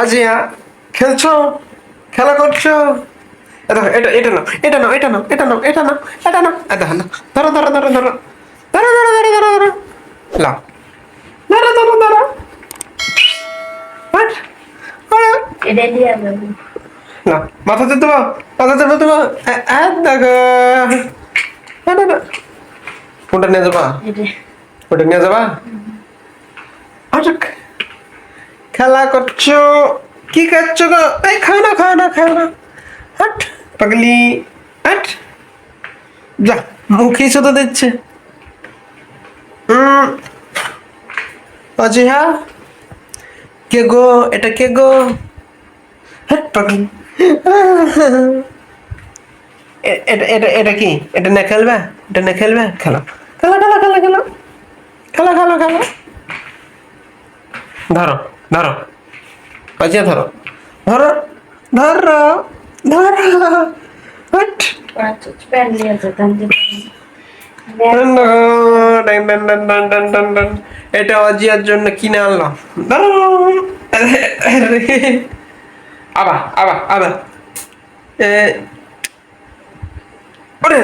আজিয়া খেলছো? খেলা করছ? এ দেখো, এটা এটা নাও এটা নাও এটা নাও এটা নাও এটা নাও এটা নাও দেখো, নাও। ধরো ধরো ধরো ধরো ধরো ধরো ধরো ধরো ধরো লাও ধরো ধরো ধরো। হাট, হাট। এটা দিয়ে যাবে না দেবো দেবো দেখো। না, না, না। কোনটা নিয়ে যাবা? এটা। ওটা নিয়ে যাবা? আটক খেলা করছ? কি খাচ্ছ গো? এই খাও না খাও না খাও না। হাট, পাগলি, হাট। যা মুখেই শুধু দিচ্ছে। হুম অজি হ্যাঁ কে গো? এটা কে গো? হাট, পাগলি। এটা এটা এটা কি? এটা না খেলবে? এটা না খেলবে? খেলো। খেলো খেলো খেলো খেলো। খেলো খেলো খেলো। ধরো। ধরো। কাজিয়া ধরো। ধরো। ধরো। ধরো। হট এটা অজিয়ার জন্য কিনে আনলাম। আবার আবার আবার এ ওরে